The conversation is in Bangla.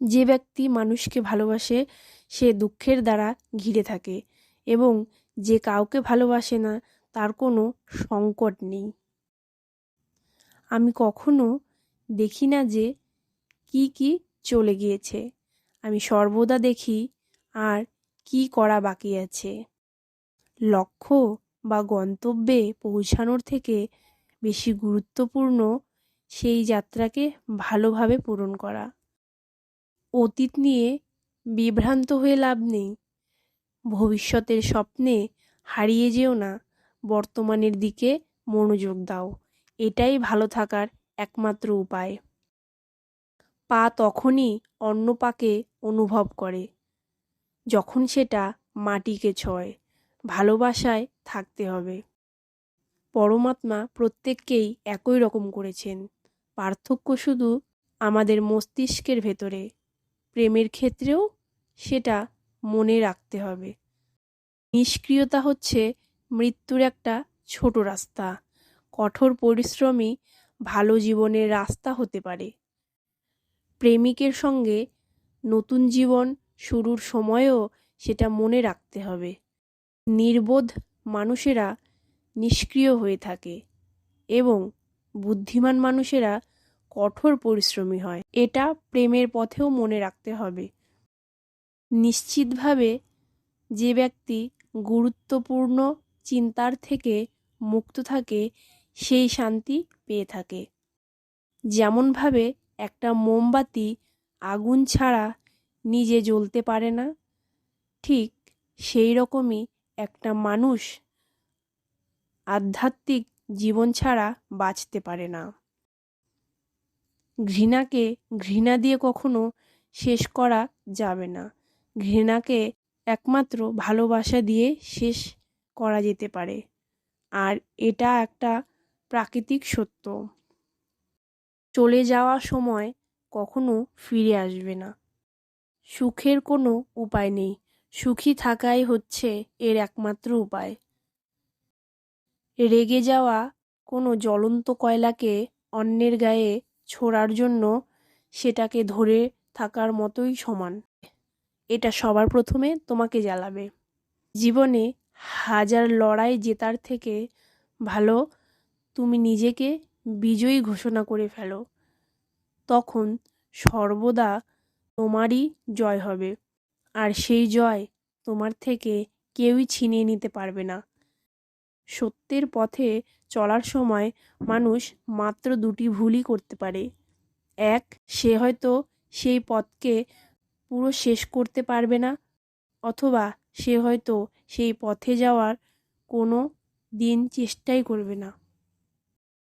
যে ব্যক্তি মানুষকে ভালোবাসে, সে দুঃখের দ্বারা ঘিরে থাকে এবং যে কাউকে ভালোবাসে না, তার কোনো সংকট নেই। আমি কখনো দেখি না যে কি কি চলে গিয়েছে। আমি সর্বদা দেখি আর কি করা বাকি আছে। লক্ষ্য বা গন্তব্যে পৌঁছানোর থেকে বেশি গুরুত্বপূর্ণ সেই যাত্রাকে ভালোভাবে পূরণ করা। অতীত নিয়ে বিভ্রান্ত হয়ে লাভ নেই। ভবিষ্যতের স্বপ্নে হারিয়ে যেও না, বর্তমানের দিকে মনোযোগ দাও। এটাই ভালো থাকার একমাত্র উপায়। পা তখনই অন্য পাকে অনুভব করে, যখন সেটা মাটিকে ছয়, ভালোবাসায় থাকতে হবে। পরমাত্মা প্রত্যেককেই একই রকম করেছেন। পার্থক্য শুধু আমাদের মস্তিষ্কের ভেতরে। প্রেমের ক্ষেত্রেও সেটা মনে রাখতে হবে। নিষ্ক্রিয়তা হচ্ছে মৃত্যুর একটা ছোট রাস্তা। কঠোর পরিশ্রমই ভালো জীবনের রাস্তা হতে পারে। প্রেমিকের সঙ্গে নতুন জীবন শুরুর সময়ও সেটা মনে রাখতে হবে। নির্বোধ মানুষেরা নিষ্ক্রিয় হয়ে থাকে এবং বুদ্ধিমান মানুষেরা কঠোর পরিশ্রমী হয়। এটা প্রেমের পথেও মনে রাখতে হবে। নিশ্চিতভাবে যে ব্যক্তি গুরুত্বপূর্ণ চিন্তার থেকে মুক্ত থাকে, সেই শান্তি পেয়ে থাকে। যেমনভাবে একটা মোমবাতি আগুন ছাড়া নিজে জ্বলতে পারে না, ঠিক সেই রকমই একটা মানুষ আধ্যাত্মিক জীবন ছাড়া বাঁচতে পারে না। ঘৃণাকে ঘৃণা দিয়ে কখনো শেষ করা যাবে না। ঘৃণাকে একমাত্র ভালোবাসা দিয়ে শেষ করা যেতে পারে। আর এটা একটা প্রাকৃতিক সত্য। চলে যাওয়া সময় কখনো ফিরে আসবে না। সুখের কোনো উপায় নেই। সুখী থাকাই হচ্ছে এর একমাত্র উপায়। রেগে যাওয়া কোনো জ্বলন্ত কয়লাকে অন্যের গায়ে ছোড়ার জন্য সেটাকে ধরে থাকার মতোই সমান। এটা সবার প্রথমে তোমাকে জ্বালাবে। জীবনে হাজার লড়াই জেতার থেকে ভালো তুমি নিজেকে বিজয়ী ঘোষণা করে ফেলো। তখন সর্বদা তোমারই জয় হবে। আর সেই জয় তোমার থেকে কেউই ছিনিয়ে নিতে পারবে না। সত্যের পথে চলার সময় মানুষ মাত্র দুটি ভুলই করতে পারে। এক, সে হয়তো সেই পথকে পুরো শেষ করতে পারবে না, অথবা সে হয়তো সেই পথে যাওয়ার কোনো দিন চেষ্টাই করবে না।